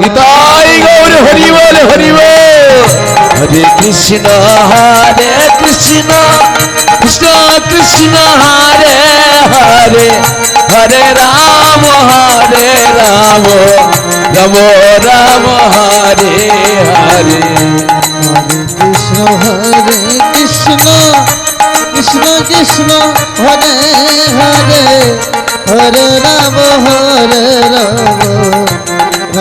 Nitai Gour Hari বল Hari বল হরে Krishna হরে Krishna Krishna Krishna, Hare Hare. হরে Ram হরে Ram. Ram Ram, Hare Hare. Krishna হরে Krishna Krishna Krishna, Hare Hare. হরে Ram Hare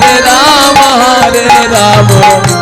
Hare Ram হরে Ram Ram Ram Hare Hare